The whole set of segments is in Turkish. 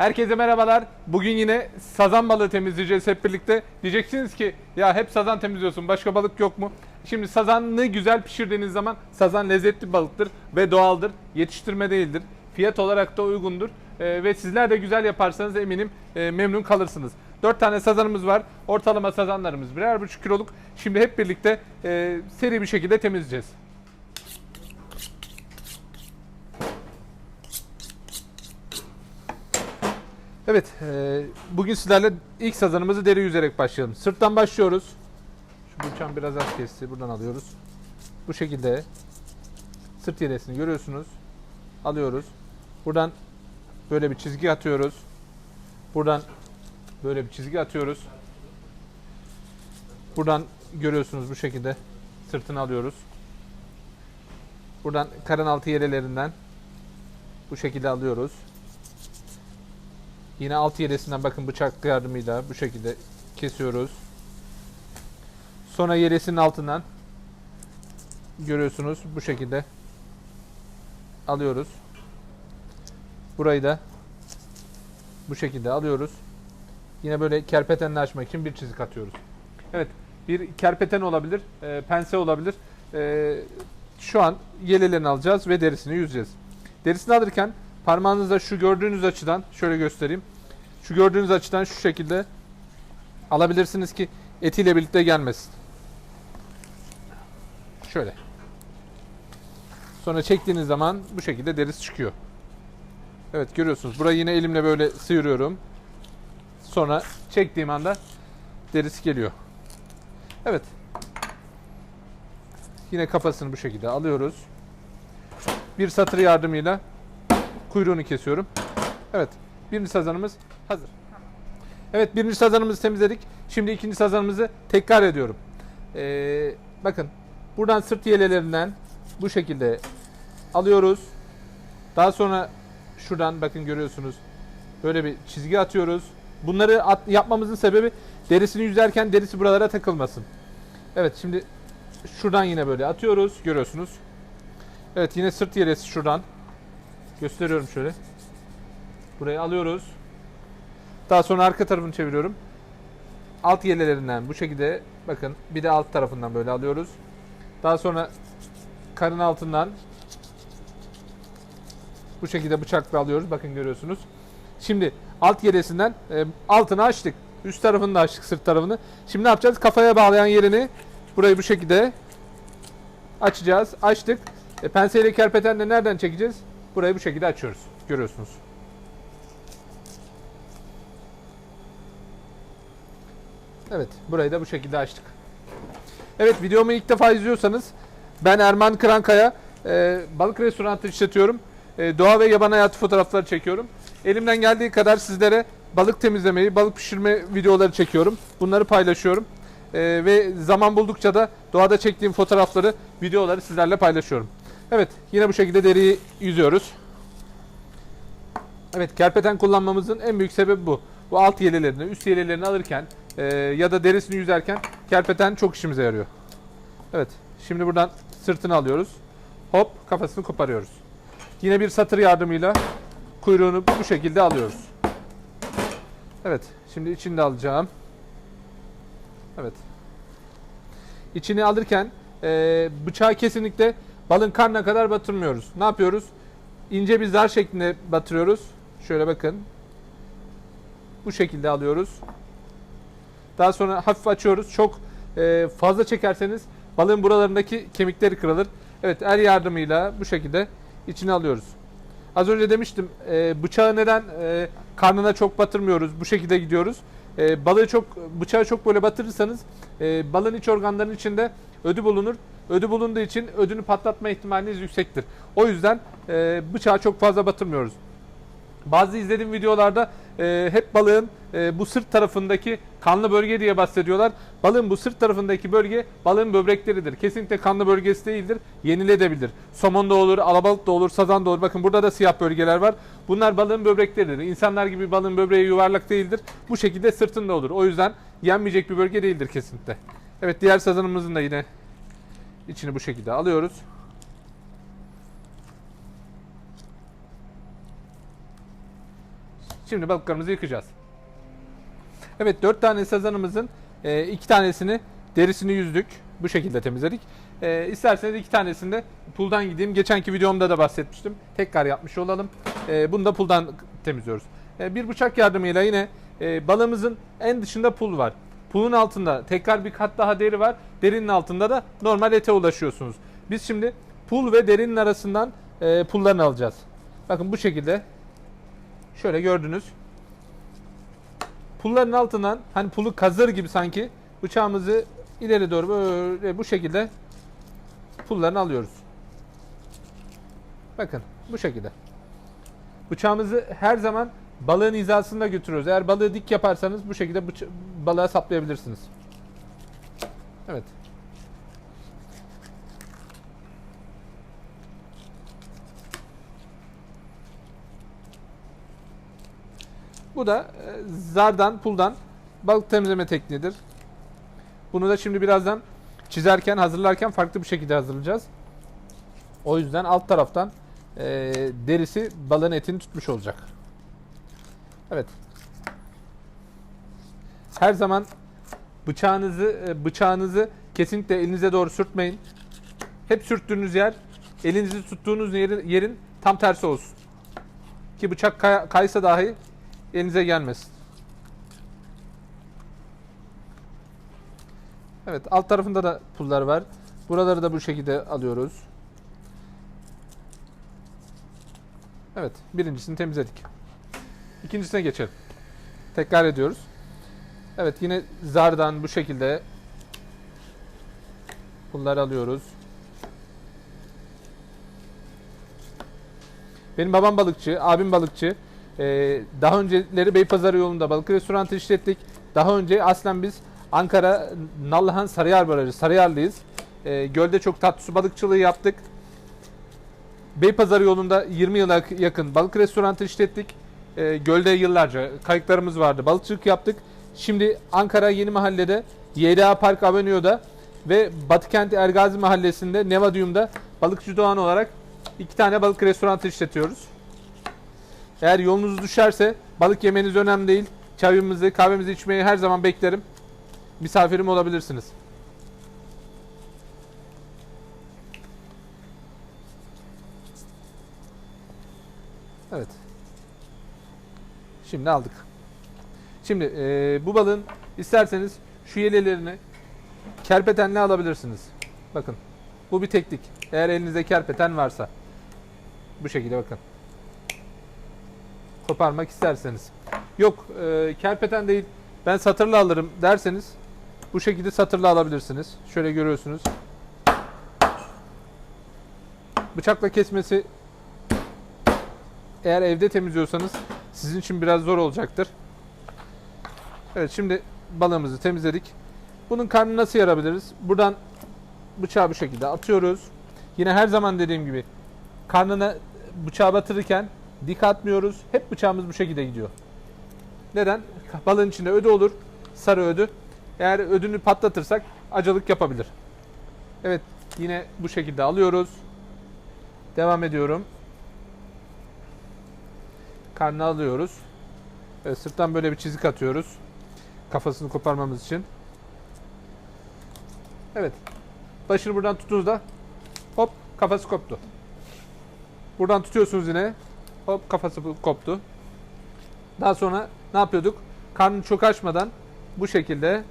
Herkese merhabalar. Bugün yine sazan balığı temizleyeceğiz hep birlikte. Diyeceksiniz ki ya hep sazan temizliyorsun başka balık yok mu? Şimdi sazanlı güzel pişirdiğiniz zaman sazan lezzetli balıktır ve doğaldır. Yetiştirme değildir. Fiyat olarak da uygundur. Ee, ve sizler de güzel yaparsanız eminim e, memnun kalırsınız. 4 tane sazanımız var. Ortalama sazanlarımız birer buçuk kiloluk. Şimdi hep birlikte e, seri bir şekilde temizleyeceğiz. Evet, e, bugün sizlerle ilk sazanımızı deri yüzerek başlayalım. Sırttan başlıyoruz. Şu bıçağım biraz az kesti, buradan alıyoruz. Bu şekilde sırt yeresini görüyorsunuz. Alıyoruz. Buradan böyle bir çizgi atıyoruz. Buradan böyle bir çizgi atıyoruz. Buradan görüyorsunuz bu şekilde sırtını alıyoruz. Buradan karın altı yerelerinden bu şekilde alıyoruz. Yine alt yeresinden bakın bıçak yardımıyla bu şekilde kesiyoruz. Sonra yeresinin altından görüyorsunuz bu şekilde alıyoruz. Burayı da bu şekilde alıyoruz. Yine böyle kerpetenle açmak için bir çizik atıyoruz. Evet bir kerpeten olabilir, e, pense olabilir. E, şu an yelelerini alacağız ve derisini yüzeceğiz. Derisini alırken parmağınızla şu gördüğünüz açıdan şöyle göstereyim. Şu gördüğünüz açıdan şu şekilde alabilirsiniz ki etiyle birlikte gelmesin. Şöyle. Sonra çektiğiniz zaman bu şekilde derisi çıkıyor. Evet görüyorsunuz. Burayı yine elimle böyle sıyırıyorum. Sonra çektiğim anda derisi geliyor. Evet. Yine kafasını bu şekilde alıyoruz. Bir satır yardımıyla kuyruğunu kesiyorum. Evet. Birinci sazanımız hazır. Evet birinci sazanımızı temizledik. Şimdi ikinci sazanımızı tekrar ediyorum. Ee, bakın buradan sırt yelelerinden bu şekilde alıyoruz. Daha sonra şuradan bakın görüyorsunuz böyle bir çizgi atıyoruz. Bunları at- yapmamızın sebebi derisini yüzerken derisi buralara takılmasın. Evet şimdi şuradan yine böyle atıyoruz görüyorsunuz. Evet yine sırt yelesi şuradan. Gösteriyorum şöyle. Burayı alıyoruz. Daha sonra arka tarafını çeviriyorum. Alt yelelerinden bu şekilde bakın bir de alt tarafından böyle alıyoruz. Daha sonra karın altından bu şekilde bıçakla alıyoruz. Bakın görüyorsunuz. Şimdi alt yelesinden e, altını açtık. Üst tarafını da açtık sırt tarafını. Şimdi ne yapacağız? Kafaya bağlayan yerini burayı bu şekilde açacağız. Açtık. E, penseyle kerpetenle nereden çekeceğiz? Burayı bu şekilde açıyoruz. Görüyorsunuz. Evet, burayı da bu şekilde açtık. Evet, videomu ilk defa izliyorsanız ben Erman Kırankaya, e, balık restoranı işletiyorum. E, doğa ve yaban hayatı fotoğrafları çekiyorum. Elimden geldiği kadar sizlere balık temizlemeyi, balık pişirme videoları çekiyorum. Bunları paylaşıyorum. E, ve zaman buldukça da doğada çektiğim fotoğrafları, videoları sizlerle paylaşıyorum. Evet, yine bu şekilde deriyi yüzüyoruz. Evet, kerpeten kullanmamızın en büyük sebebi bu. Bu alt yelelerini, üst yelelerini alırken e, ya da derisini yüzerken kerpeten çok işimize yarıyor. Evet, şimdi buradan sırtını alıyoruz. Hop, kafasını koparıyoruz. Yine bir satır yardımıyla kuyruğunu bu şekilde alıyoruz. Evet, şimdi içini de alacağım. Evet. İçini alırken e, bıçağı kesinlikle balın karnına kadar batırmıyoruz. Ne yapıyoruz? İnce bir zar şeklinde batırıyoruz. Şöyle bakın. Bu şekilde alıyoruz. Daha sonra hafif açıyoruz. Çok e, fazla çekerseniz balığın buralarındaki kemikleri kırılır. Evet el yardımıyla bu şekilde içine alıyoruz. Az önce demiştim e, bıçağı neden e, karnına çok batırmıyoruz. Bu şekilde gidiyoruz. E, balığı çok bıçağı çok böyle batırırsanız e, balığın iç organlarının içinde ödü bulunur. Ödü bulunduğu için ödünü patlatma ihtimaliniz yüksektir. O yüzden e, bıçağı çok fazla batırmıyoruz. Bazı izlediğim videolarda e, hep balığın e, bu sırt tarafındaki kanlı bölge diye bahsediyorlar. Balığın bu sırt tarafındaki bölge balığın böbrekleridir. Kesinlikle kanlı bölgesi değildir. Yeniledebilir. Somon da olur, alabalık da olur, sazan da olur. Bakın burada da siyah bölgeler var. Bunlar balığın böbrekleridir. İnsanlar gibi balığın böbreği yuvarlak değildir. Bu şekilde sırtında olur. O yüzden yenmeyecek bir bölge değildir kesinlikle. Evet diğer sazanımızın da yine içini bu şekilde alıyoruz. Şimdi balıklarımızı yıkayacağız. Evet 4 tane sazanımızın 2 tanesini derisini yüzdük. Bu şekilde temizledik. E, isterseniz iki tanesini de puldan gideyim. Geçenki videomda da bahsetmiştim. Tekrar yapmış olalım. E, bunu da puldan temizliyoruz. E, bir bıçak yardımıyla yine e, balığımızın en dışında pul var. Pulun altında tekrar bir kat daha deri var. Derinin altında da normal ete ulaşıyorsunuz. Biz şimdi pul ve derinin arasından e, pullarını alacağız. Bakın bu şekilde. Şöyle gördünüz. Pulların altından hani pulu kazır gibi sanki bıçağımızı ileri doğru böyle bu şekilde pullarını alıyoruz. Bakın bu şekilde. Bıçağımızı her zaman balığın hizasında götürüyoruz. Eğer balığı dik yaparsanız bu şekilde balığa saplayabilirsiniz. Evet. Bu da e, zardan, puldan balık temizleme tekniğidir. Bunu da şimdi birazdan çizerken, hazırlarken farklı bir şekilde hazırlayacağız. O yüzden alt taraftan e, derisi balığın etini tutmuş olacak. Evet. Her zaman bıçağınızı e, bıçağınızı kesinlikle elinize doğru sürtmeyin. Hep sürttüğünüz yer elinizi tuttuğunuz yerin, yerin tam tersi olsun. Ki bıçak kay- kaysa dahi elinize gelmesin. Evet alt tarafında da pullar var. Buraları da bu şekilde alıyoruz. Evet birincisini temizledik. İkincisine geçelim. Tekrar ediyoruz. Evet yine zardan bu şekilde pulları alıyoruz. Benim babam balıkçı, abim balıkçı. Ee, daha önceleri Beypazarı yolunda balık restoranı işlettik. Daha önce aslen biz Ankara Nallıhan Sarıyer Barajı, Sarıyer'liyiz. Ee, gölde çok tatlı su balıkçılığı yaptık. Beypazarı yolunda 20 yıla yakın balık restoranı işlettik. Ee, gölde yıllarca kayıklarımız vardı. Balıkçılık yaptık. Şimdi Ankara Yeni Mahalle'de YDA Park Avenue'da ve Batıkent Ergazi Mahallesi'nde Nevadium'da balıkçı doğan olarak iki tane balık restoranı işletiyoruz. Eğer yolunuz düşerse balık yemeniz önemli değil. Çayımızı, kahvemizi içmeyi her zaman beklerim. Misafirim olabilirsiniz. Evet. Şimdi aldık. Şimdi eee, bu balığın isterseniz şu yelelerini kerpetenle alabilirsiniz. Bakın. Bu bir teknik. Eğer elinizde kerpeten varsa. Bu şekilde bakın. Koparmak isterseniz. Yok eee, kerpeten değil ben satırla alırım derseniz bu şekilde satırla alabilirsiniz. Şöyle görüyorsunuz. Bıçakla kesmesi eğer evde temizliyorsanız sizin için biraz zor olacaktır. Evet şimdi balığımızı temizledik. Bunun karnını nasıl yarabiliriz? Buradan bıçağı bu şekilde atıyoruz. Yine her zaman dediğim gibi karnına bıçağı batırırken dik atmıyoruz. Hep bıçağımız bu şekilde gidiyor. Neden? Balığın içinde ödü olur. Sarı ödü. Eğer ödünü patlatırsak acılık yapabilir. Evet yine bu şekilde alıyoruz. Devam ediyorum. Karnını alıyoruz. Evet, sırttan böyle bir çizik atıyoruz. Kafasını koparmamız için. Evet. Başını buradan tuttuğunuzda hop kafası koptu. Buradan tutuyorsunuz yine. Hop kafası koptu. Daha sonra ne yapıyorduk? Karnını çok açmadan bu şekilde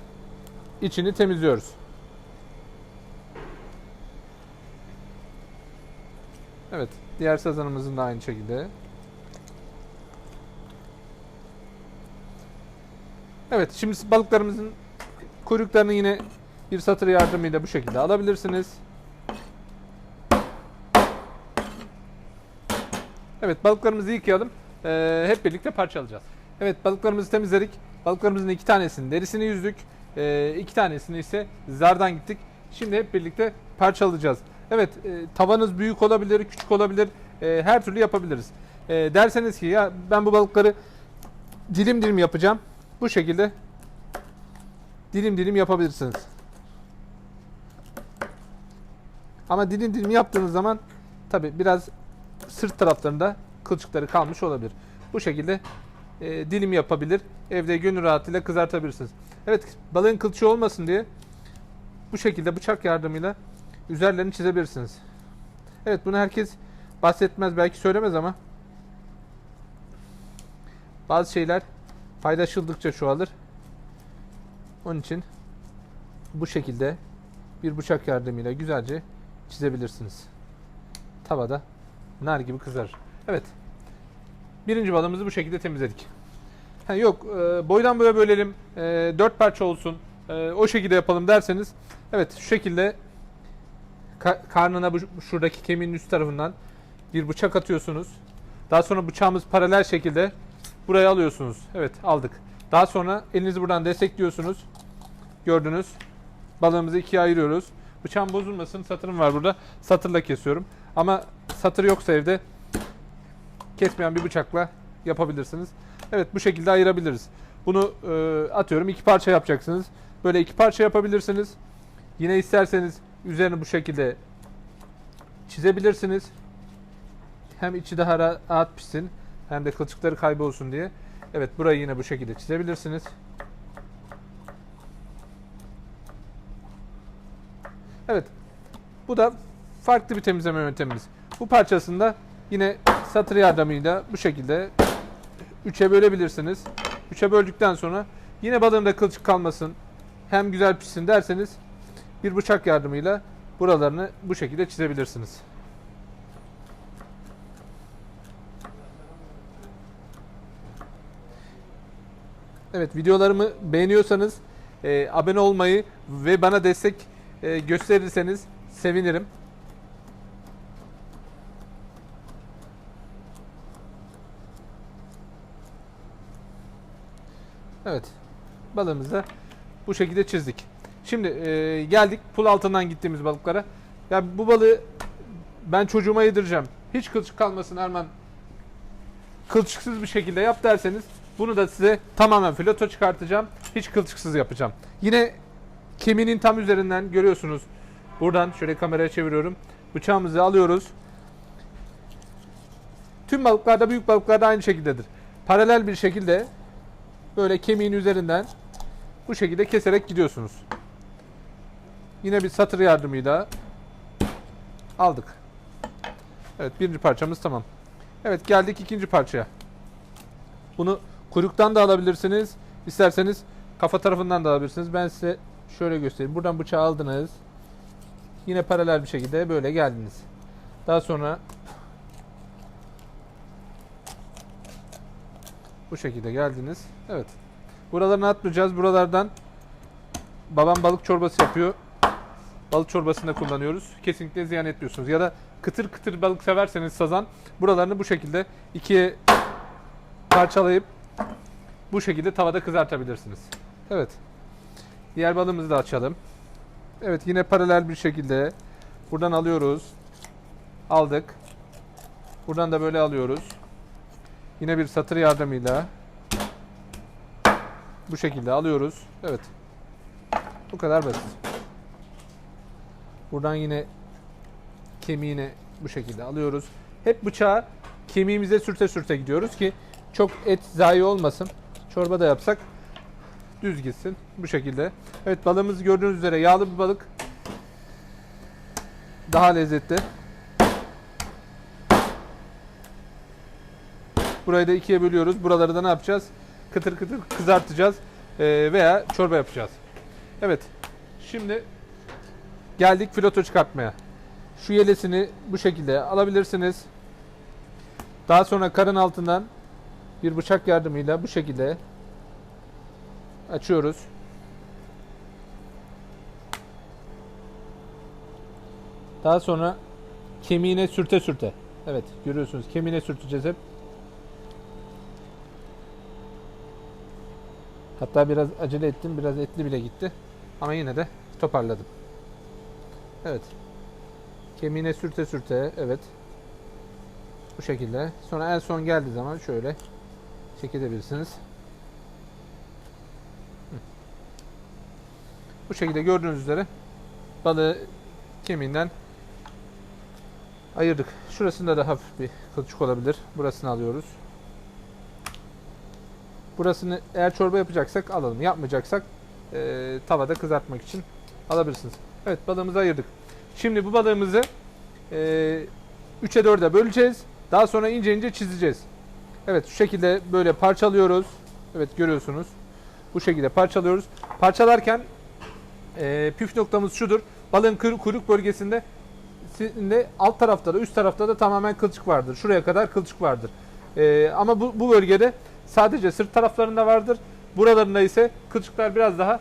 içini temizliyoruz. Evet. Diğer sazanımızın da aynı şekilde. Evet. Şimdi balıklarımızın kuyruklarını yine bir satır yardımıyla bu şekilde alabilirsiniz. Evet balıklarımızı yıkayalım. Ee, hep birlikte parçalayacağız. Evet balıklarımızı temizledik. Balıklarımızın iki tanesinin derisini yüzdük. Ee, iki tanesini ise zardan gittik. Şimdi hep birlikte parçalayacağız. Evet e, tavanız büyük olabilir, küçük olabilir. E, her türlü yapabiliriz. E, derseniz ki ya ben bu balıkları dilim dilim yapacağım. Bu şekilde dilim dilim yapabilirsiniz. Ama dilim dilim yaptığınız zaman tabi biraz sırt taraflarında kılçıkları kalmış olabilir. Bu şekilde e, dilim yapabilir. Evde gönül rahatıyla kızartabilirsiniz. Evet balığın kılçığı olmasın diye bu şekilde bıçak yardımıyla üzerlerini çizebilirsiniz. Evet bunu herkes bahsetmez belki söylemez ama bazı şeyler paylaşıldıkça çoğalır. Onun için bu şekilde bir bıçak yardımıyla güzelce çizebilirsiniz. Tavada nar gibi kızarır. Evet. Birinci balığımızı bu şekilde temizledik. Ha, yok e, boydan boya bölelim, e, dört parça olsun, e, o şekilde yapalım derseniz evet şu şekilde ka- karnına bu, şuradaki kemiğin üst tarafından bir bıçak atıyorsunuz. Daha sonra bıçağımız paralel şekilde buraya alıyorsunuz. Evet aldık. Daha sonra elinizi buradan destekliyorsunuz. Gördünüz. Balığımızı ikiye ayırıyoruz. Bıçağım bozulmasın. Satırım var burada. Satırla kesiyorum. Ama satır yoksa evde kesmeyen bir bıçakla yapabilirsiniz. Evet bu şekilde ayırabiliriz. Bunu e, atıyorum iki parça yapacaksınız. Böyle iki parça yapabilirsiniz. Yine isterseniz üzerini bu şekilde çizebilirsiniz. Hem içi daha ra- rahat pişsin hem de kılçıkları kaybolsun diye. Evet burayı yine bu şekilde çizebilirsiniz. Evet. Bu da farklı bir temizleme yöntemimiz. Bu parçasında yine satır yardımıyla bu şekilde üçe bölebilirsiniz. Üçe böldükten sonra yine balığımda kılçık kalmasın hem güzel pişsin derseniz bir bıçak yardımıyla buralarını bu şekilde çizebilirsiniz. Evet videolarımı beğeniyorsanız e, abone olmayı ve bana destek e, gösterirseniz sevinirim. Evet. Balığımızı bu şekilde çizdik. Şimdi e, geldik pul altından gittiğimiz balıklara. Ya bu balığı ben çocuğuma yedireceğim. Hiç kılçık kalmasın Erman. Kılçıksız bir şekilde yap derseniz bunu da size tamamen fileto çıkartacağım. Hiç kılçıksız yapacağım. Yine kemiğinin tam üzerinden görüyorsunuz. Buradan şöyle kameraya çeviriyorum. Bıçağımızı alıyoruz. Tüm balıklarda büyük balıklarda aynı şekildedir. Paralel bir şekilde böyle kemiğin üzerinden bu şekilde keserek gidiyorsunuz. Yine bir satır yardımıyla aldık. Evet birinci parçamız tamam. Evet geldik ikinci parçaya. Bunu kuyruktan da alabilirsiniz. İsterseniz kafa tarafından da alabilirsiniz. Ben size şöyle göstereyim. Buradan bıçağı aldınız. Yine paralel bir şekilde böyle geldiniz. Daha sonra bu şekilde geldiniz. Evet. Buralarını atmayacağız. Buralardan babam balık çorbası yapıyor. Balık çorbasında kullanıyoruz. Kesinlikle ziyan etmiyorsunuz. Ya da kıtır kıtır balık severseniz sazan buralarını bu şekilde ikiye parçalayıp bu şekilde tavada kızartabilirsiniz. Evet. Diğer balığımızı da açalım. Evet yine paralel bir şekilde buradan alıyoruz. Aldık. Buradan da böyle alıyoruz. Yine bir satır yardımıyla bu şekilde alıyoruz. Evet. Bu kadar basit. Buradan yine kemiğini bu şekilde alıyoruz. Hep bıçağı kemiğimize sürte sürte gidiyoruz ki çok et zayi olmasın. Çorba da yapsak düz gitsin. Bu şekilde. Evet balığımız gördüğünüz üzere yağlı bir balık. Daha lezzetli. Burayı da ikiye bölüyoruz. Buraları da ne yapacağız? Kıtır kıtır kızartacağız. Ee, veya çorba yapacağız. Evet. Şimdi geldik filoto çıkartmaya. Şu yelesini bu şekilde alabilirsiniz. Daha sonra karın altından bir bıçak yardımıyla bu şekilde açıyoruz. Daha sonra kemiğine sürte sürte. Evet görüyorsunuz kemiğine sürteceğiz hep. Hatta biraz acele ettim. Biraz etli bile gitti. Ama yine de toparladım. Evet. Kemiğine sürte sürte. Evet. Bu şekilde. Sonra en son geldiği zaman şöyle çekebilirsiniz. Bu şekilde gördüğünüz üzere balığı kemiğinden ayırdık. Şurasında da hafif bir kılçık olabilir. Burasını alıyoruz. Burasını eğer çorba yapacaksak alalım. Yapmayacaksak e, tavada kızartmak için alabilirsiniz. Evet balığımızı ayırdık. Şimdi bu balığımızı e, 3'e 4'e böleceğiz. Daha sonra ince ince çizeceğiz. Evet şu şekilde böyle parçalıyoruz. Evet görüyorsunuz. Bu şekilde parçalıyoruz. Parçalarken e, püf noktamız şudur. Balığın kuyruk bölgesinde de alt tarafta da üst tarafta da tamamen kılçık vardır. Şuraya kadar kılçık vardır. E, ama bu, bu bölgede sadece sırt taraflarında vardır. Buralarında ise kılçıklar biraz daha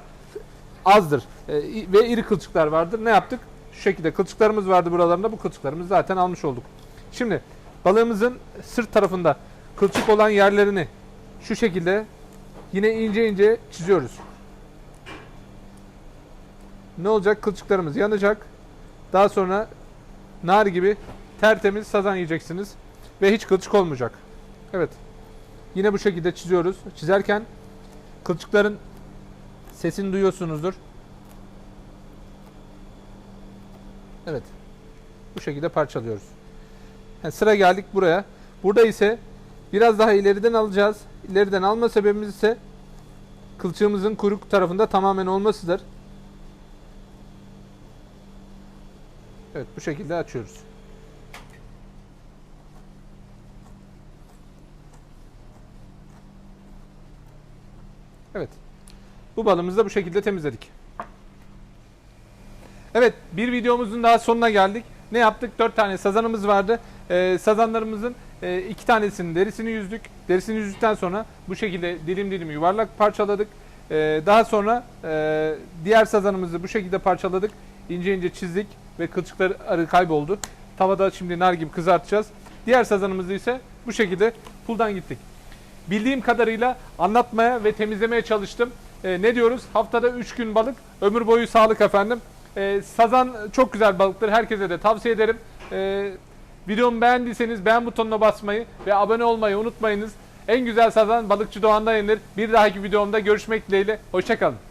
azdır. E, ve iri kılçıklar vardır. Ne yaptık? Şu şekilde kılçıklarımız vardı buralarında. Bu kılçıklarımızı zaten almış olduk. Şimdi balığımızın sırt tarafında kılçık olan yerlerini şu şekilde yine ince ince çiziyoruz. Ne olacak? Kılçıklarımız yanacak. Daha sonra nar gibi tertemiz sazan yiyeceksiniz. Ve hiç kılçık olmayacak. Evet. Yine bu şekilde çiziyoruz. Çizerken kılçıkların sesini duyuyorsunuzdur. Evet. Bu şekilde parçalıyoruz. Yani sıra geldik buraya. Burada ise biraz daha ileriden alacağız. İleriden alma sebebimiz ise kılçığımızın kuyruk tarafında tamamen olmasıdır. Evet bu şekilde açıyoruz. Evet. Bu balığımızı da bu şekilde temizledik. Evet bir videomuzun daha sonuna geldik. Ne yaptık? 4 tane sazanımız vardı. Ee, sazanlarımızın e, iki tanesinin derisini yüzdük. Derisini yüzdükten sonra bu şekilde dilim dilim yuvarlak parçaladık. Ee, daha sonra e, diğer sazanımızı bu şekilde parçaladık. İnce ince çizdik ve kılçıkları kayboldu. Tavada şimdi nar gibi kızartacağız. Diğer sazanımızı ise bu şekilde puldan gittik. Bildiğim kadarıyla anlatmaya ve temizlemeye çalıştım. Ee, ne diyoruz? Haftada 3 gün balık, ömür boyu sağlık efendim. Ee, sazan çok güzel balıktır. Herkese de tavsiye ederim. Ee, videomu beğendiyseniz beğen butonuna basmayı ve abone olmayı unutmayınız. En güzel sazan balıkçı Doğan'da yenir. Bir dahaki videomda görüşmek dileğiyle. Hoşçakalın.